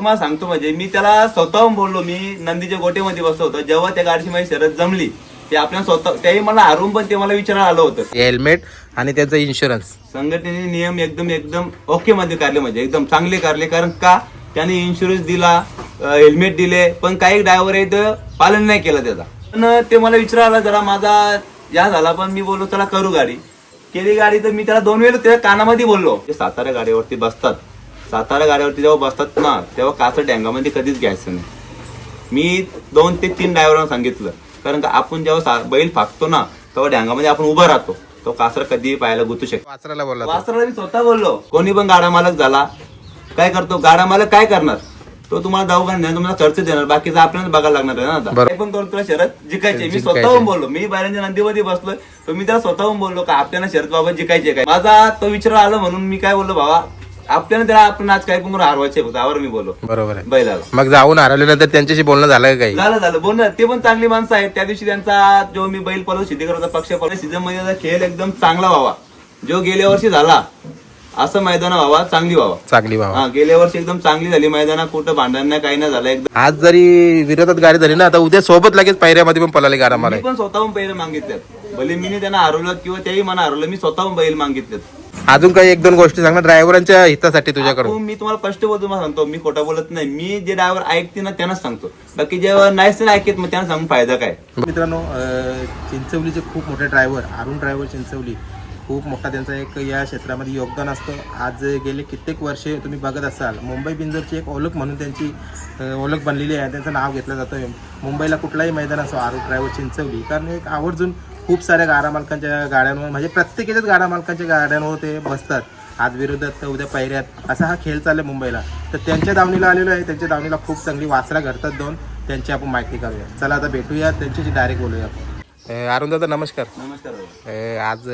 तुम्हाला सांगतो म्हणजे मी त्याला स्वतःहून बोललो मी नंदीच्या गोटेमध्ये बसलो होतो. जेव्हा त्या गाडीची माझी शरद जमली ते आपल्या स्वतः त्याही मला हरून पण ते मला विचारायला आलं होतं. हेल्मेट आणि त्याचा इन्शुरन्स संघटनेने नियम एकदम एकदम ओके मध्ये काढले म्हणजे एकदम चांगले काढले. कारण का? त्याने इन्शुरन्स दिला हेल्मेट दिले पण काही ड्रायव्हर आहेत पालन नाही केलं त्याचा. पण ते मला विचारायला जरा माझा या झाला पण मी बोललो चला करू गाडी. केली गाडी तर मी त्याला दोन वेळा त्याच्या कानामध्ये बोललो. ते सातारा गाडीवरती बसतात. सातारा गाडीवरती जेव्हा बसतात ना तेव्हा कासर डॅंगामध्ये कधीच घ्यायचं नाही. मी दोन ते तीन ड्रायव्हरांना सांगितलं कारण का आपण जेव्हा सा- बैल फाकतो ना तेव्हा डॅंगामध्ये आपण उभं राहतो. तो कासर कधीही पाहायला गुतू शकतो वाचराला बोलला. वासराला मी स्वतः बोललो. कोणी पण गाडा मालक झाला काय करतो गाडा मालक काय करणार? तो तुम्हाला दवाखान्यात देणार तुम्हाला खर्च देणार बाकीचं आपल्याला बघायला लागणार आहे ना आता. बरोबर. काय पण करून तुला शरद जिकायचे. मी. स्वतःहून बोललो. मी बाहेरच्या नंदीमध्ये बसलोय तर मी त्याला स्वतःहून बोललो का आपल्याला शरद बाबा जिकायचे काय? माझा तो विचार आला म्हणून मी काय बोललो बाबा आपल्याला त्याला आपण आज काय पण करून हरवायचे फक्त. आवर मी बोललो. बरोबर आहे. बैलाला. मग जाऊन हरवल्यानंतर त्यांच्याशी बोलणं झालं का काही? झालं झालं. बोल ना. ते पण चांगली माणसं आहेत. त्या दिवशी त्यांचा जो मी बैल पळवतो सिद्धी करत होता पक्ष पळवतो सीझनमध्ये त्याचा खेळ एकदम चांगला व्हावा. जो गेल्या वर्षी झाला असं मैदान व्हावा चांगली व्हावा. चांगली बाबा हा गेल्या वर्षी एकदम चांगली झाली. मैदानात कुठं भांडण नाही काही नाही झालं. एकदम आज जरी विरोधात गाडी झाली ना आता उद्या सोबत लगेच पायऱ्यामध्ये पण पळाले गाडा मला मी पण स्वतःहून बैल मागितल्यात भले मी त्यांना हरवलं किंवा त्याही मला हरवलं मी स्वतःहून बैल मागितलेत. अजून काही एक दोन गोष्टी सांग ना ड्रायव्हरांच्या हितासाठी तुझ्याकडून. मी तुम्हाला स्पष्ट बोलतो मला सांगतो. मी खोटा बोलत नाही. मी जे ड्रायव्हर ऐकते ना त्यांनाच सांगतो. बाकी जेव्हा नाहीच नाही ऐकत मग त्यांना सांगून फायदा काय? मित्रांनो चिंचवलीचे खूप मोठे ड्रायव्हर अरुण ड्रायव्हर चिंचवली खूप मोठा त्यांचा एक या क्षेत्रामध्ये योगदान असतं. आज गेले कित्येक वर्षे तुम्ही बघत असाल मुंबई बिंजरची एक ओळख म्हणून त्यांची ओळख बनलेली आहे. त्यांचं नाव घेतलं जातं मुंबईला कुठलाही मैदान असो अरुण ड्रायव्हर चिंचवली. कारण एक आवर्जून खूप साऱ्या गाडा मालकांच्या गाड्यांवर म्हणजे प्रत्येकाच्याच गाडा मालकांच्या गाड्यांवर ते बसतात. आज विरोधात तर उद्या पायऱ्यात असा हा खेळ चालला मुंबईला. तर त्यांच्या दावणीला आलेलो आहे. त्यांच्या दावणीला खूप चांगली वासरा घडतात दोन. त्यांची आपण माहिती करूया. चला आता भेटूया. त्यांच्याशी डायरेक्ट बोलूया आपण. अरुण दादा नमस्कार. आज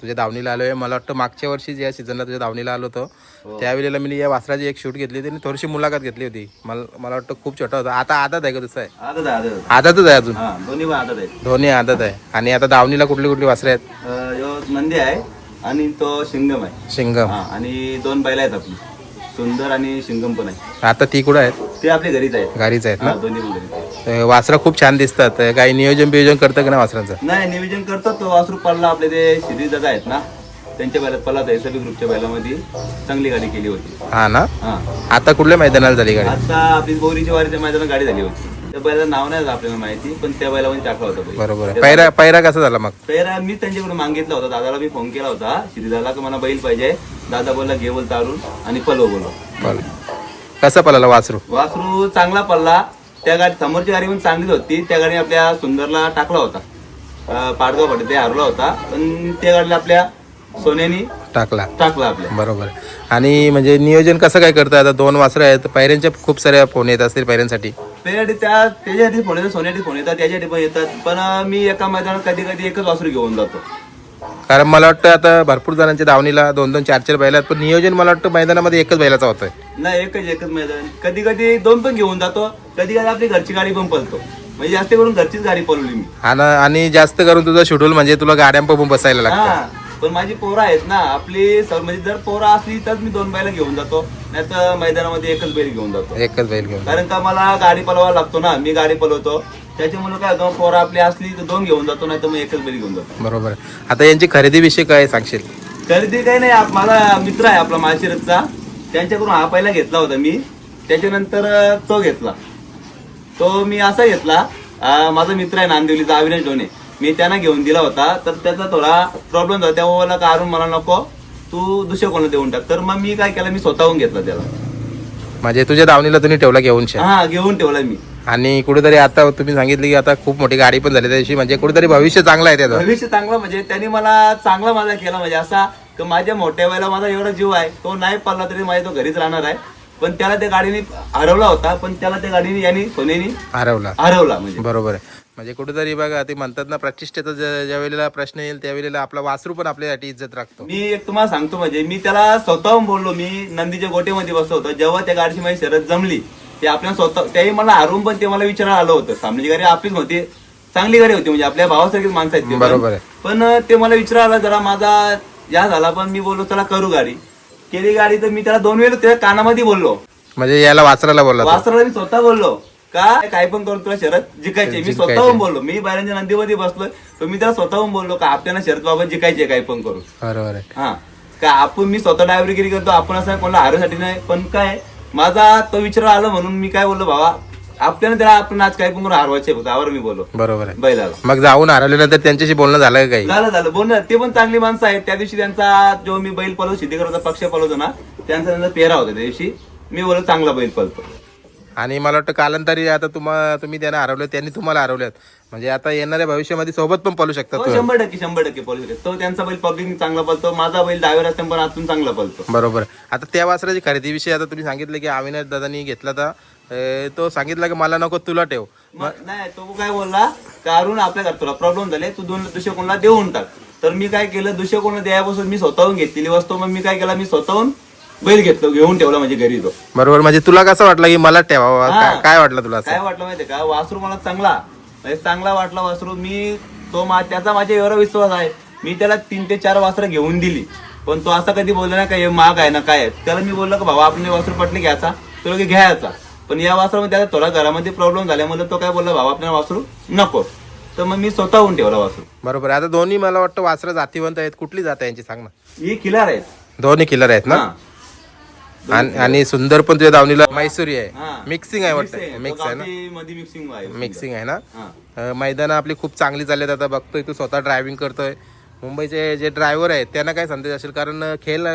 तुझ्या दावणीला आलोय. मला वाटतं मागच्या वर्षी ज्या सीझनला तुझ्या दावणीला आलो होतो त्यावेळेला मी या वासराची एक शूट घेतली होती आणि थोडीशी मुलाखत घेतली होती. मला मला वाटतं खूप छोटा होता. आता आदत आहे का तसं आहे आदत आहे, आदत आहे. आदतच आहे अजून? हा दोन्ही पण आदत आहे. दोन्ही आदत आहे. आणि आता दावणीला कुठली कुठली वासरे आहेत? नंदी आहे आणि तो शिंगम आहे. शिंगम. हा आणि दोन बैल आहेत आपली. सुंदर आणि शिंगम पण आहे. आता ती कुठं आहेत? ते आपल्या घरीच आहेत. गाडीच आहेत हा ना दोन्ही पण घरीच आहेत. अ, वासरं खूप छान दिसतात. अ, काही नियोजन बियोजन करतं का नाही वासरांचं? नाही नियोजन करतो तो वासरू पडला आपले ते शिरी दादा आहेत ना त्यांच्या बैलात पडला होता एसबी ग्रुपच्या बैलामध्ये. चांगली गाडी केली होती. हा ना? हा. आता कुठल्या मैदानाला झाली गाडी? आता आपली बोरीच्या वारीच्या मैदानात गाडी झाली होती. त्या बैलाचं नाव नाही आपल्याला माहिती पण त्या बैलामध्ये टाकला होता बैल. बरोबर. पैरा पैरा कसा झाला मग? तर मी त्यांच्याकडे मागितला होता. दादाला मी फोन केला होता. श्रीदाला की मला बैल पाहिजे दादा बोलला घे बोल तारून आणि पलव बोल कसं पळाला वासरू? वासरू चांगला पडला त्या गाडी समोरची गाडी पण चांगलीच होती. त्या गाडी आपल्या सुंदरला टाकला होता. अं, पाडगाव फाटे ते हरला होता. पण त्या गाडीला आपल्या सोन्यानी टाकला. टाकला आपल्या. बरोबर. आणि म्हणजे नियोजन कसं काय करतं आता दोन वासरं आहेत. पायऱ्यांच्या खूप साऱ्या फोन येत असतील पायऱ्यांसाठी त्याच्यासाठी त्या त्याच्यासाठी फोन येतात सोन्यासाठी फोन येतात त्याच्यासाठी पण येतात. पण मी एका मैदानात कधी कधी एकच वासरू घेऊन जातो. कारण मला वाटतं आता भरपूर जणांच्या दावणीला दोन दोन चार चार बैल आहेत पण नियोजन मला वाटतं मैदानामध्ये एकच बैलाचा होतोय. नाही एकच एकच मैदान. कधी कधी दोन पण घेऊन जातो कधी कधी आपली घरची गाडी पण पळतो. म्हणजे जास्त करून घरचीच गाडी पळवली मी. आणि आणि जास्त करून तुझं शेड्यूल म्हणजे तुला गाड्या पण बसायला लागतं हा पण माझी पोरं आहेत ना आपली स- म्हणजे जर पोरं असली तर मी दोन बैला घेऊन जातो. नाही तर मैदानामध्ये एकच बैल घेऊन जातो. एकच बैल घेऊन कारण का मला गाडी पळवायला लागतो ना मी गाडी पळवतो त्याच्यामुळे काय दोन पोरं आपली असली तर दोन घेऊन जातो नाही तर मग एकच बैल घेऊन जातो. बरोबर. आहे. आता यांची खरेदीविषयी काय सांगशील? खरेदी काही नाही आप- मला मित्र आहे आपला माशिरतचा त्यांच्याकडून हा पहिला घेतला होता मी. त्याच्यानंतर अं, तो घेतला. तो मी असा घेतला अं, माझा मित्र आहे नांदिवलीचा अविनाश डोने मी त्यांना घेऊन दिला होता तर त्याचा थोडा प्रॉब्लेम झाला. तेव्हा मला कारण मला नको तू दुसऱ्या कोणाला देऊन टाक. तर मग मी काय केलं मी स्वतःहून घेतला त्याला. म्हणजे तुझ्या दावणीला तुम्ही ठेवला घेऊन हा घेऊन ठेवला मी. आणि कुठेतरी आता तुम्ही सांगितलं की आता खूप मोठी गाडी पण झाली त्याची म्हणजे कुठेतरी भविष्य चांगलं आहे त्याचं. भविष्य चांगला म्हणजे त्यांनी मला चांगला माझा केला म्हणजे असा की माझ्या मोठ्या वेळेला माझा एवढा जीव आहे तो नाही पडला तरी माझ्या तो घरीच राहणार आहे. पण त्याला त्या गाडीने हरवला होता पण त्याला त्या गाडीने यांनी सोन्यानी हरवला. हरवला म्हणजे. बरोबर आहे. म्हणजे कुठेतरी बघा ते म्हणतात ना प्रतिष्ठेचा ज्या वेळेला प्रश्न येईल त्यावेळेला आपला वासरू पण आपल्यासाठी इज्जत राखतो मी एक तुम्हाला सांगतो म्हणजे मी त्याला स्वतःहून बोललो मी नंदीच्या गोटेमध्ये बसलो होतो जेव्हा त्या गाडीची माझी शरद जमली ते आपल्या स्वतः त्याही मला हरवून पण ते मला विचारायला आलं होतं सामनेची गाडी आपलीच होती चांगली गाडी होती म्हणजे आपल्या भावासारखीच माणसं आहेत ते. बरोबर आहे. पण ते मला विचारायला जरा माझा या झाला पण मी बोललो चला करू गाडी केली गाडी तर मी त्याला दोन वेळा त्याच्या कानामध्ये बोललो म्हणजे याला वाचरायला बोलला. वासराला मी स्वतः बोललो का? काय पण करून तुला शरद जिकायचे मी. स्वतःहून बोललो. मी बैलांच्या नंदीमध्ये बसलोय तर मी त्याला स्वतःहून बोललो का आपल्याला शरद बाबा जिकायचे काय पण करून. बरोबर आहे. हा. का आपण मी स्वतः ड्रायव्हरगिरी करतो आपण असं कोणाला हारण्यासाठी नाही. पण काय माझा तो विचार आला म्हणून मी काय बोललो बाबा आपल्याला त्याला आपण आज काय पण करून हरवायचे फक्त आवर मी बोललो. बरोबर आहे. बैलाला. मग जाऊन हरवल्यानंतर त्यांच्याशी बोलणं झालं का काही? झालं झालं. बोल ना ते पण चांगली माणसं आहेत. त्या दिवशी त्यांचा जो मी बैल पळवतो सिद्धीकरचा पक्ष पळवतो ना त्यांचा त्यांचा पेरा होता त्या दिवशी. मी बोललो चांगला बैल पळतो. आणि मला वाटतं कालांतरी आता तुम्हा तुम्ही त्यांना हरवलं त्यांनी तुम्हाला हरवल्यात म्हणजे आता येणाऱ्या भविष्यामध्ये सोबत पण पळू शकतात हो. शंभर टक्के शंभर टक्के पळू शकतो तो त्यांचा बैल पब्लिक चांगला पळतो माझा बैल ड्रायव्हर असताना पण आतून चांगला पळतो बरोबर. आता त्या वासराची खरेदीविषयी आता तुम्ही सांगितलं की अविनाश दादानी घेतला तर अं, तो सांगितला की मला नको तुला ठेव. मग नाही तो काय बोलला कारण आपल्या घरात तुला प्रॉब्लेम झाले तू दोन दुसऱ्या कोणाला देऊन टाक. तर मी काय केलं दुसऱ्या कोणाला द्यापासून मी स्वतःहून घेतलेली वस्तू मग मी काय केला मी स्वतःहून बैल घेतलो घेऊन ठेवला म्हणजे घरी तो. बरोबर म्हणजे तुला कसं वाटलं की मला ठेवावा? हा. काय- काय वाटलं तुला असं? काय वाटलं माहितीये का? वासरू मला चांगला. म्हणजे चांगला वाटला वासरू. मी तो मा- त्याचा माझ्या एवढा विश्वास आहे. मी त्याला तीन ते चार वासरं घेऊन दिली. पण तो असा कधी बोलला ना का हे महाग आहे ना काय आहे. त्याला मी बोललो का बाबा आपण हे वासरू पटले घ्यायचा. तो की घ्यायचा. पण या वासरामध्ये त्याला थोडा घरामध्ये प्रॉब्लेम झाल्यामुळे तो काय बोलला बाबा आपल्याला वासरू नको. तर मग मी स्वतःहून ठेवला वासरू. बरोबर आता दोन्ही मला वाटतं वासरं जातीवंत आहेत. कुठली जात आहे यांची? सांग ना. ही किलार आहे दोन्ही किलर आहेत ना? हा. आणि आणि सुंदर पण तुझ्या दावणीला मैसुरी. आहे. मिक्सिंग आहे. वाटतं. मिक्स आहे. ना? मिक्सिंग आहे ना? मैदानं आपली खूप चांगली चालली आहेत आता. बघतोय तू स्वतः ड्रायव्हिंग करतोय. मुंबईचे जे ड्रायव्हर आहेत त्यांना काय संदेश असेल? कारण खेळ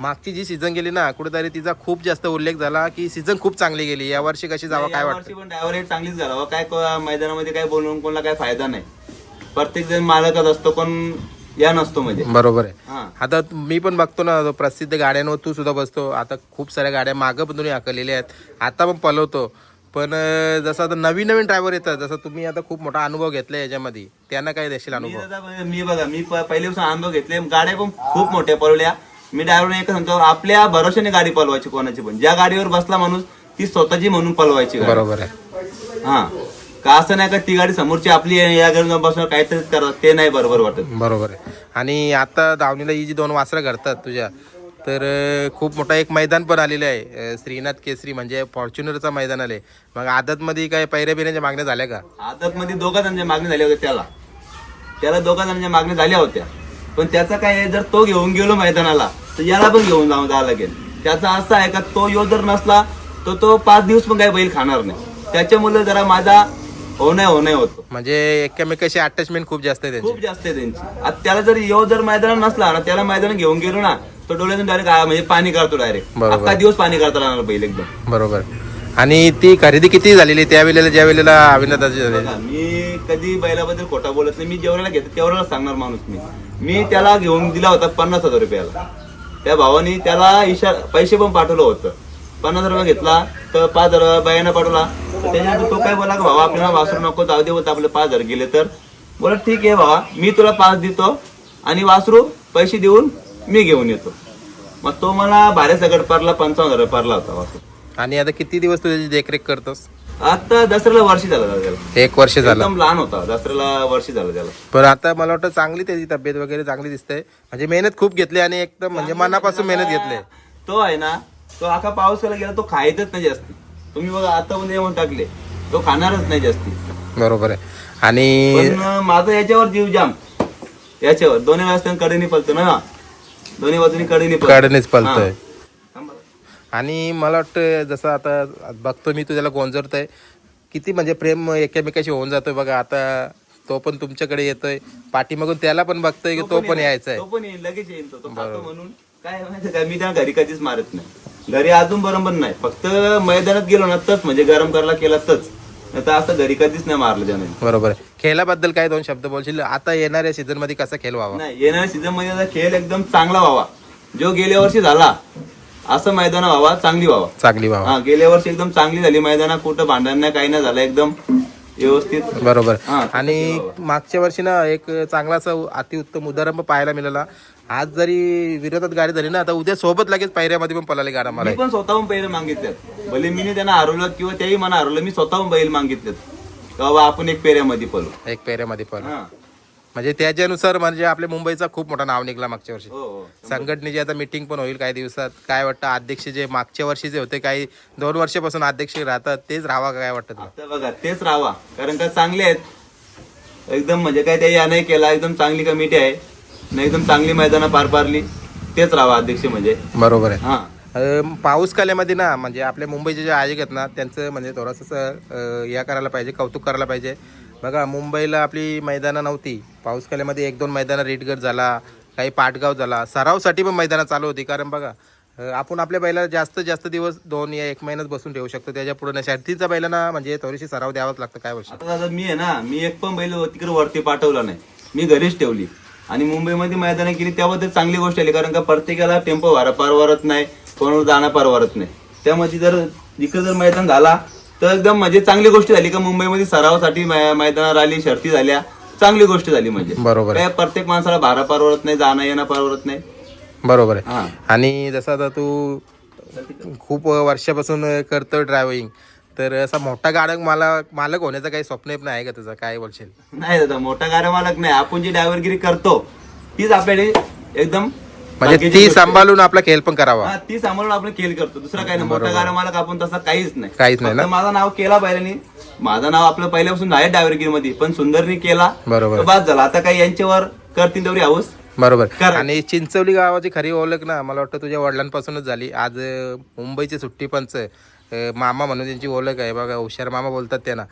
मागची जी सीझन गेली ना कुठेतरी तिचा खूप जास्त उल्लेख झाला की सीझन खूप चांगली गेली. या वर्षी कशी जावं काय वाटतं? ड्रायव्हर चांगलीच झाला. काय मैदानामध्ये काय बोलून कोणाला काय फायदा नाही. प्रत्येक जण मालकच असतो पण या नसतो म्हणजे बरोबर आहे. हा. आता मी पण बघतो ना तो प्रसिद्ध गाड्यांवर तू सुद्धा बसतो. आता खूप साऱ्या गाड्या मागं पण तुम्ही हाकलेल्या आहेत. आता पण पलवतो. पण अं, जसं आता नवीन नवीन ड्रायव्हर येतात जसं तुम्ही आता खूप मोठा अनुभव घेतलाय याच्यामध्ये. त्यांना काय देशील मी अनुभव? मी बघा मी प- पहिले दिवस अनुभव घेतले. गाड्या पण खूप मोठ्या पळवल्या मी ड्रायव्हर एक सांगतो आपल्या भरोशाने गाडी पळवायची कोणाची पण. ज्या गाडीवर बसला माणूस ती स्वतःची म्हणून पळवायची गाडी. बरोबर आहे. हा. का असं नाही का ती गाडी समोरची आपली आहे, या गाडीवर बसणार काहीतरी करत ते नाही बरोबर वाटत. बरोबर आहे. आणि आता दावणीला ही जी दोन वासरं घडतात तुझ्या तर अं, खूप मोठा एक मैदान पण आलेलं आहे. अं, श्रीनाथ केसरी म्हणजे फॉर्च्युनरचं मैदान आले मग आदतमध्ये काय पैऱ्या बिऱ्याच्या मागण्या झाल्या का? आदत मध्ये दोघा जणांच्या मागणी झाल्या होत्या त्याला. त्याला दोघा जणांच्या मागणी झाल्या होत्या. पण त्याचा काय आहे, जर तो घेऊन गेलो मैदानाला तर याला पण घेऊन जाऊन जावं लागेल. त्याचा असं आहे का तो यो जर नसला तर तो पाच दिवस पण काही बैल खाणार नाही. त्याच्यामुळे जरा माझा हो नाही हो नाही होतो. म्हणजे एकमेकाशी अटॅचमेंट खूप जास्त आहे त्यांची. खूप जास्त आहे त्यांची. आता त्याला जर यो जर मैदान नसला ना त्याला मैदान घेऊन गेलो ना तो डोळ्यातून डायरेक्ट म्हणजे पाणी काढतो डायरेक्ट बरोबर. अख्खा दिवस पाणी काढता राहणार बैल एकदम. बरोबर. आणि ती खरेदी किती झालेली? त्यावेळेला ज्या वेळेला अभिनेताची झालेली? बघा, मी कधी बैलाबद्दल खोटा बोलत नाही. मी जेवढ्याला घेतो तेवढ्याला सांगणार माणूस मी. मी त्याला घेऊन दिला होता पन्नास हजार रुपयाला. त्या भावानी त्याला इशा पैसे पण पाठवलं होतं. पन्नास हजार रुपये घेतला तर पाच हजार बायानं पाठवला. त्याच्यानंतर तो काय बोला का भावा आपल्याला वासरू नको जाऊ दे होतं आपले पाच हजार गेले तर. बोला ठीक आहे भावा मी तुला पाच देतो आणि वासरू पैसे देऊन मी घेऊन येतो. मग तो मला भारे सगट पारला पंचावन्न हजार पारला होता वासरू. आणि आता किती दिवस तू त्याची देखरेख करतोस? आता दसऱ्याला वर्षी झाला त्याला. एक वर्ष झालं. एकदम लहान होता दसऱ्याला वर्षी झालं त्याला. पण आता मला वाटतं चांगली त्याची तब्येत वगैरे चांगली दिसते म्हणजे मेहनत खूप घेतली आणि एकदम म्हणजे मनापासून मेहनत घेतली. तो आहे ना तो आका पावसाला गेला तो खायचंच नाही जास्ती. तुम्ही बघा आता मध्ये येऊन टाकले. तो खाणारच नाही जास्ती. बरोबर आहे. आणि पण माझा याच्यावर जीव जाम याच्यावर. दोन्ही वाजता कडेने पलतो ना? दोन्ही बाजूनी कडेने. काढणीच पलतोय. आणि मला वाटतं जसं आता बघतो मी तुझ्याला गोंजरतोय. किती म्हणजे प्रेम एकामेकाशी होऊन जातोय बघा. आता तो पण तुमच्याकडे येतोय. पाठीमागून त्याला पण बघतोय की तो पण यायचा आहे तो पण येईल. लगेच येईल तो. तो खातो म्हणून. काय माहिती का मी त्या घरी कधीच मारत नाही. घरी अजून बरोबर नाही. फक्त मैदानात गेलो ना तच म्हणजे गरम करायला केला तच. नाही तर असं घरी कधीच नाही मारलं त्याने. बरोबर आहे. खेळाबद्दल काय दोन शब्द बोलशील? आता येणाऱ्या सीझनमध्ये कसा खेळ व्हावा? नाही येणाऱ्या सीझनमध्ये आता खेळ एकदम चांगला व्हावा. जो गेल्या वर्षी झाला असं मैदान व्हावा चांगली व्हावा. चांगली व्हावा. हा गेल्या वर्षी एकदम चांगली झाली. मैदाना कुठं भांडण नाही काही नाही झालं एकदम व्यवस्थित. बरोबर. आणि मागच्या वर्षी ना एक चांगला असं अतिउत्तम उदाहरण पाहायला मिळाला. आज जरी विरोधात गाडी झाली ना आता उद्या सोबत लगेच पायऱ्यामध्ये पण पळाली गाडा मला पण स्वतःहून बैल मागितल्यात भले मी त्यांना हरवलं किंवा त्याही मला हरवलं मी स्वतःहून बैल मागितलेत. का आपण एक पेऱ्यामध्ये पळू. एक पेऱ्यामध्ये हा. म्हणजे त्याच्यानुसार म्हणजे आपल्या मुंबईचा खूप मोठा नाव निघला मागच्या वर्षी. हो हो. संघटनेची आता मीटिंग पण होईल काही दिवसात. काय वाटतं अध्यक्ष जे मागच्या वर्षी जे होते काही दोन वर्षापासून अध्यक्ष राहतात तेच राहावा काय वाटतं बघा तेच राहावा. कारण का चांगले आहेत. एकदम म्हणजे काय ते या नाही केला एकदम चांगली कमिटी आहे. आणि एकदम चांगली मैदानं पार पारली तेच राहावा अध्यक्ष म्हणजे. बरोबर आहे. हा. पाऊस काल्यामध्ये ना म्हणजे आपल्या मुंबईचे जे आयोजक आहेत ना त्यांचं म्हणजे थोडंसं या करायला पाहिजे कौतुक करायला पाहिजे. बघा मुंबईला आपली मैदानं नव्हती. पाऊसकाल्यामध्ये एक दोन मैदानं रेडगड झाला काही पाटगाव झाला. सरावसाठी पण मैदानं चालू होती. कारण बघा आपण आपल्या बैलाला जास्त जास्त दिवस दोन या एक महिन्यात बसून ठेवू शकतो. त्याच्या पुढे ना शर्तीचा बैलांना म्हणजे थोडीशी सराव द्यावाच लागतं. काय वर्ष आता दादा मी आहे ना मी एक पण बैल तिकडे वरती पाठवला नाही. मी घरीच ठेवली. आणि मुंबईमध्ये मैदानं केली त्याबद्दल चांगली गोष्ट आली. कारण का प्रत्येकाला टेम्पो वारा परवरत नाही कोणावर जाणं परवरत नाही. त्यामध्ये जर इकडे जर मैदान झाला तर एकदम म्हणजे चांगली गोष्ट झाली का मुंबईमध्ये सरावासाठी मै- मैदानावर आली शर्ती झाल्या. चांगली गोष्ट झाली म्हणजे. बरोबर आहे. काय प्रत्येक माणसाला भाडा परवरत नाही जाणं येणं परवरत नाही. बरोबर आहे. हा आणि जसं आता तू खूप वर्षापासून करतो ड्रायव्हिंग तर असा मोठा गाडक मला मालक होण्याचं काही स्वप्न नाही आहे का तुझं? काय बोलशील? नाही दादा मोठा गाड्या मालक नाही. आपण जी ड्रायव्हरगिरी करतो तीच आपल्याकडे एकदम म्हणजे ती. सांभाळून आपला खेळ पण करावा. हा, ती सांभाळून आपण खेळ करतो. दुसरा काही नाही. मोठा गाड्या मालक आपण तसा काहीच नाही. काहीच नाही ना? फक्त माझं नाव केला पहिल्याने. माझं नाव आपलं पहिल्यापासून आहे ड्रायव्हरगिरी मध्ये पण सुंदरनी केला बरोबर. तर बाद झाला. आता काही यांच्यावर करतील तेवढी हाऊस बरोबर. करा. आणि चिंचवली गावाची खरी ओळख ना मला वाटतं तुझ्या वडिलांपासूनच झाली. आज अं, मुंबईचे सुट्टी पंच अं, मामा म्हणून त्यांची ओळख आहे. बघा हुशार मामा बोलतात त्यांना.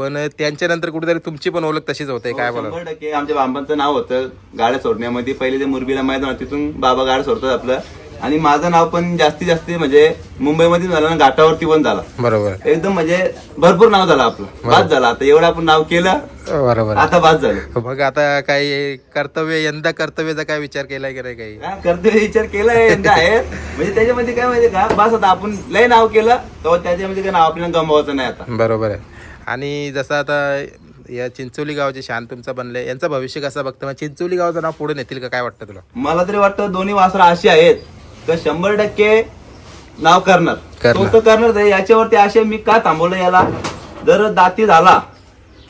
पण त्यांच्यानंतर कुठेतरी तुमची पण ओळख तशीच होते काय बोला शंभर टक्के. आमच्या बाबांचं नाव होतं गाड्या सोडण्यामध्ये. पहिले ते मुरबीला मैदान होतं, तिथून बाबा गाड्या सोडतात आपलं. आणि माझं नाव पण जास्तीत जास्त म्हणजे मुंबईमध्ये झालं ना घाटावरती पण झाला. बरोबर. एकदम म्हणजे भरपूर नाव झालं आपलं. बाद झालं. आता एवढं आपण नाव केलं बरोबर. आता बाद झालं. बघ आता काही कर्तव्य यंदा कर्तव्याचा काय विचार केलाय की नाही काही? हा, कर्तव्य विचार केलाय यंदा आहे. म्हणजे त्याच्यामध्ये काय माहिती का? बस आता आपण लय नाव केलं तर त्याच्यामध्ये काय नाव आपल्याला गमवायचं नाही आता. बरोबर आहे. आणि जसं आता या चिंचोली गावाचे शान तुमचं बनले यांचं भविष्य कसं बघतं? मग चिंचोली गावाचं नाव पुढे नेतील का? काय वाटतं तुला? मला तरी वाटतं दोन्ही वासरं अशी आहेत तर शंभर टक्के नाव करणार. तो तर करणार आहे. याच्यावरती असे मी का थांबवलं याला? जर दाती झाला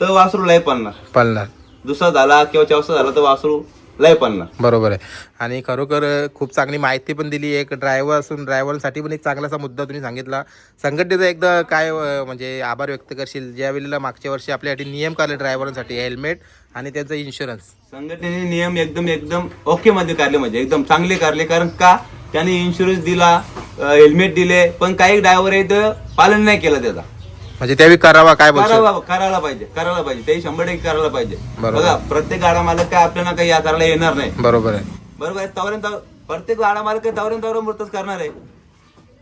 तर वासरू लय पडणार. पळणार दुसरा झाला किंवा चौसा झाला तर वासरू लय पडणार बरोबर आहे. आणि खरोखर खूप चांगली माहिती पण दिली. एक ड्रायव्हर असून ड्रायव्हरसाठी पण एक चांगलासा मुद्दा तुम्ही सांगितला. संघटनेचा एकदा काय म्हणजे आभार व्यक्त करशील? ज्या वेळेला मागच्या वर्षी आपल्यासाठी नियम काढले ड्रायव्हरांसाठी हेल्मेट आणि त्यांचा इन्शुरन्स संघटनेने नियम एकदम एकदम ओके मध्ये काढले म्हणजे. एकदम चांगले काढले. कारण का? त्याने इन्शुरन्स दिला हेल्मेट दिले पण काही ड्रायव्हर आहेत पालन नाही केलं त्याचा. म्हणजे त्यावेळी करावा काय बोलशील? करायला करायला पाहिजे करायला पाहिजे. ते शंभर टक्के करायला पाहिजे. बरोबर. बघा प्रत्येक गाडा मालक काय आपल्याला काही या करायला येणार नाही. बरोबर आहे. बरोबर आहे तवरेन तव प्रत्येक गाडा मालक काही तवरेन तवरेन पुरतच करणार आहे.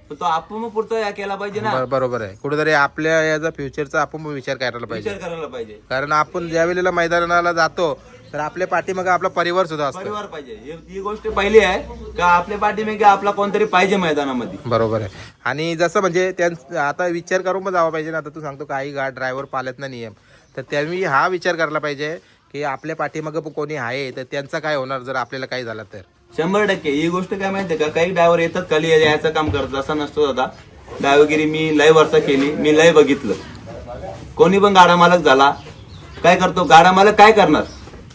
पण तो आपण पुरता या केला पाहिजे ना. बर- बरोबर आहे. कुठेतरी आपल्या याचा फ्युचरचा आपण पण विचार करायला पाहिजे. विचार करायला पाहिजे. कारण आपण ज्या वेळेला मैदानाला जातो तर आपल्या पाठीमाग आपला परिवार सुद्धा असतो. परिवार पाहिजे. ही- ही गोष्ट पहिली आहे का आपल्या पाठीमागे आपला कोणतरी पाहिजे मैदानामध्ये? बरोबर आहे. आणि जसं म्हणजे त्यां आता विचार करून पण जावं पाहिजे ना. आता तू सांगतो काही गा ड्रायव्हर पाळत नाही नियम. तर त्यांनी हा विचार करायला पाहिजे की आपल्या पाठीमागं पण कोणी आहे तर त्यांचा काय होणार जर आपल्याला काही झालं तर? शंभर टक्के. ही गोष्ट काय माहितीये का? काही ड्रायव्हर येतात खाली यायचं काम करतात. असं नसतो दादा. ड्रायव्हरगिरी मी लय वर्ष केली. मी लय बघितलं. कोणी पण गाडा मालक झाला. काय करतो? गाडा मालक काय करणार?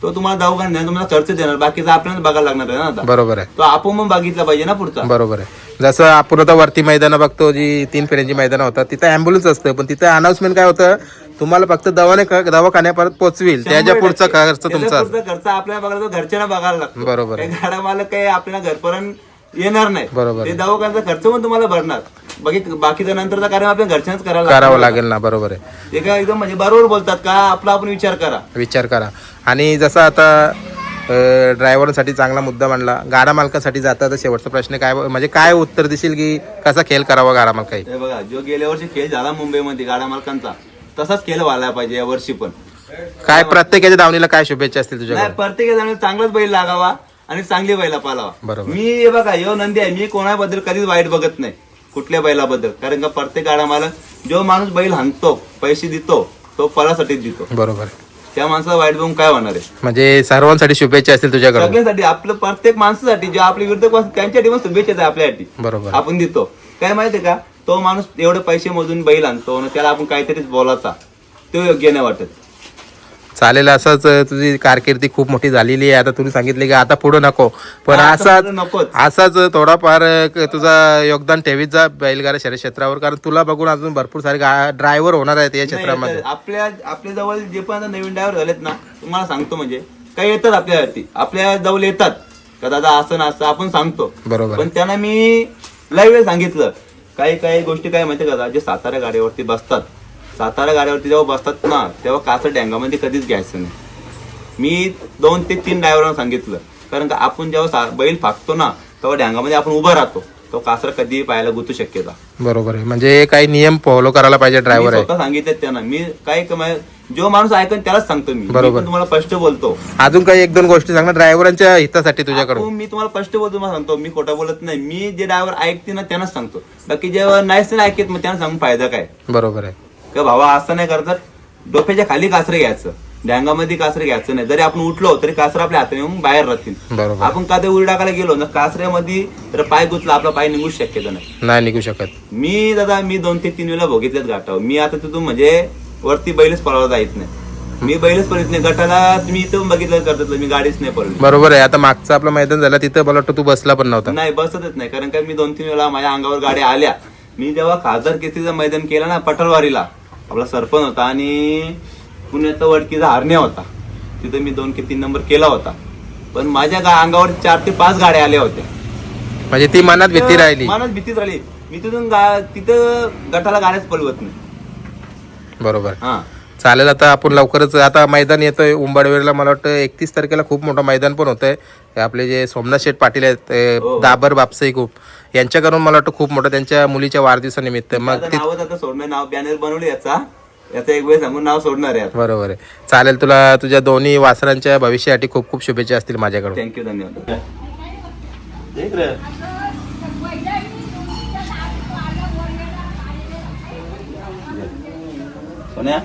तो तुम्हाला दवाखान्यात नेणार, तुम्हाला खर्च देणार बाकीचं आपल्याला बघायला लागणार आहे ना आता. बरोबर आहे. तो आपण पण बघितला पाहिजे ना पुढचा. बरोबर आहे. जसं आपण आता वरती मैदानं बघतो जी तीन फेऱ्यांची मैदानं होतात तिथं ॲम्ब्युलन्स असतं पण तिथं अनाउन्समेंट काय होतं तुम्हाला फक्त दवाने दवाखान्यापर्यंत पोहोचविल त्याच्या पुढचा खर्च तुमचा पुढचा खर्च आपल्याला बघायला तो घरच्यांना बघायला लागतो. बरोबर आहे. काही गाडा मालक काही आपल्याला घरपर्यंत येणार नाही. बरोबर ते दवाखान्याचा खर्च पण तुम्हाला भरणार. बाकी बाकीच्या नंतरचा कार्य आपल्या घरच्यांच करायला करावं लागेल ना बरोबर आहे. ते काय एकदम म्हणजे बरोबर बोलतात का? आपला आपण विचार करा. विचार करा. आणि जसं आता ड्रायव्हरसाठी चांगला मुद्दा मांडला. गाडा मालकासाठी जाता तर शेवटचा प्रश्न काय म्हणजे काय उत्तर देशील की कसा खेळ करावा गाडा मालकाही हे बघा जो गेल्या वर्षी खेळ झाला मुंबईमध्ये गाड्या मालकांचा तसाच खेळ व्हायला पाहिजे या वर्षी पण. काय प्रत्येकाच्या दावणीला काय शुभेच्छा असतील तुझ्याकडे नाही प्रत्येक जण चांगलाच बैल लागावा. आणि चांगली बैला पालावा. बरोबर. मी हे बघा यो नंदी आहे मी कोणाबद्दल कधीच वाईट बघत नाही कुठल्या बैलाबद्दल. कारण का प्रत्येक गाडा जो माणूस बैल हाणतो पैसे देतो तो पलासाठीच देतो. बरोबर. त्या माणसाला वाईट बघून काय होणार आहे? म्हणजे सर्वांसाठी शुभेच्छा असतील तुझ्याकडे सगळ्यांसाठी आपलं प्रत्येक माणसासाठी जे आपले विरुद्ध कोण- त्यांच्यासाठी पण शुभेच्छा आहे आपल्यासाठी. बरोबर. आपण देतो. काय माहितीये का? तो माणूस एवढे पैसे मोजून बैल आणतो आणि त्याला आपण काहीतरीच बोलायचा. तो योग्य नाही वाटत. चालेल असंच तुझी कारकिर्दी खूप मोठी झालेली आहे. आता तुम्ही सांगितले की आता पुढं नको. पण असाच. असाच थोडाफार तुझा योगदान ठेवीत जा बैलगाडा शर्यत क्षेत्रावर. कारण तुला बघून अजून भरपूर सारे ड्रायव्हर होणार आहेत या क्षेत्रामध्ये. आपल्या आपल्या जवळ जे पण आता नवीन ड्रायव्हर झालेत ना तुम्हाला सांगतो म्हणजे काही येतात आपल्यावरती. आपल्या जवळ येतात. का दादा असं ना असं आपण सांगतो. बरोबर. पण त्यांना मी लाईव्ह सांगितलं. काही काही गोष्टी काय माहिती का जे सातारा गाड्यावरती बसतात. सातारा गाड्यावरती जेव्हा बसतात ना तेव्हा कासर डॅंगामध्ये कधीच घ्यायचं नाही. मी दोन ते तीन ड्रायव्हरांना सांगितलं कारण का आपण जेव्हा सा- बैल फाकतो ना तेव्हा डॅंगामध्ये आपण उभा राहतो. तो कासरा कधीही पायाला गुतू शक्यता बरोबर आहे. म्हणजे काही नियम फॉलो करायला पाहिजे ड्रायव्हर आहे. स्वतः सांगितलं त्यांना. मी काय जो माणूस ऐकन त्यालाच सांगतो मी. बरोबर. तुम्हाला स्पष्ट बोलतो. अजून काही एक दोन गोष्टी सांग ना ड्रायव्हरांच्या हितासाठी तुझ्याकडून. मी तुम्हाला स्पष्ट बोलतो तुम्हाला सांगतो. मी खोटं बोलत नाही. मी जे ड्रायव्हर ऐकते ना त्यांनाच सांगतो. बाकी जेव्हा नाहीच नाही ऐकत मग त्यांना सांगून फायदा काय? बरोबर आहे. का भावा असं नाही करतात डोक्याच्या खाली कासरे घ्यायचं. डॅंगामध्ये कासरे घ्यायचं नाही. जरी आपण उठलो तरी कासर आपल्या हाताने येऊन बाहेर राहतील. आपण का ते उडी टाकायला गेलो ना कासऱ्यामध्ये जर पाय गुतला आपला पाय निघूच शक्यता नाही. नाही निघू शकत. मी दादा मी दोन ते तीन वेळा बघितलेत घाटावर. मी आता तिथून म्हणजे वरती बैलच पळवला जायत नाही. मी बैलच पळत नाही. गटाला तुम्ही इथं बघितलं करतात मी गाडीच नाही पळवली बरोबर आहे. आता मागचं आपलं मैदान झालं तिथं मला वाटतं तू बसला पण नव्हता. नाही बसतच नाही. कारण का मी दोन तीन वेळा माझ्या अंगावर गाड्या आल्या. मी जेव्हा खासदार केसरीचं मैदान केलं ना पटलवारीला आपला सरपंच होता आणि पुण्याचा वडकीचा हरण्या होता. तिथं मी दोन की तीन नंबर केला होता. पण माझ्या गा- अंगावर चार ते पाच गाड्या आल्या होत्या. म्हणजे ती मनात भीती राहिली. मनात भीतीच राहिली. मी तिथून गा- तिथं गटाला गाड्याच पळवत नाही. बरोबर. हा. चालेल आता आपण लवकरच आता मैदान येतोय. उंबाडवेरला मला वाटतं एकतीस तारखेला खूप मोठं मैदान पण होतंय. हे आपले जे सोमनाथ शेठ पाटील आहेत ते हो. दाबर बापसाई खूप. यांच्याकडून मला वाटतं खूप मोठं त्यांच्या मुलीच्या वाढदिवसानिमित्त मग नावच आता सोडणार नाव बॅनर बनवले याचा. याचा एक वेळ सांगून नाव सोडणार आहे. बरोबर आहे. चालेल तुला तुझ्या दोन्ही वासरांच्या भविष्यासाठी खूप खूप शुभेच्छा असतील माझ्याकडून. थँक्यू धन्यवाद. सोन्या?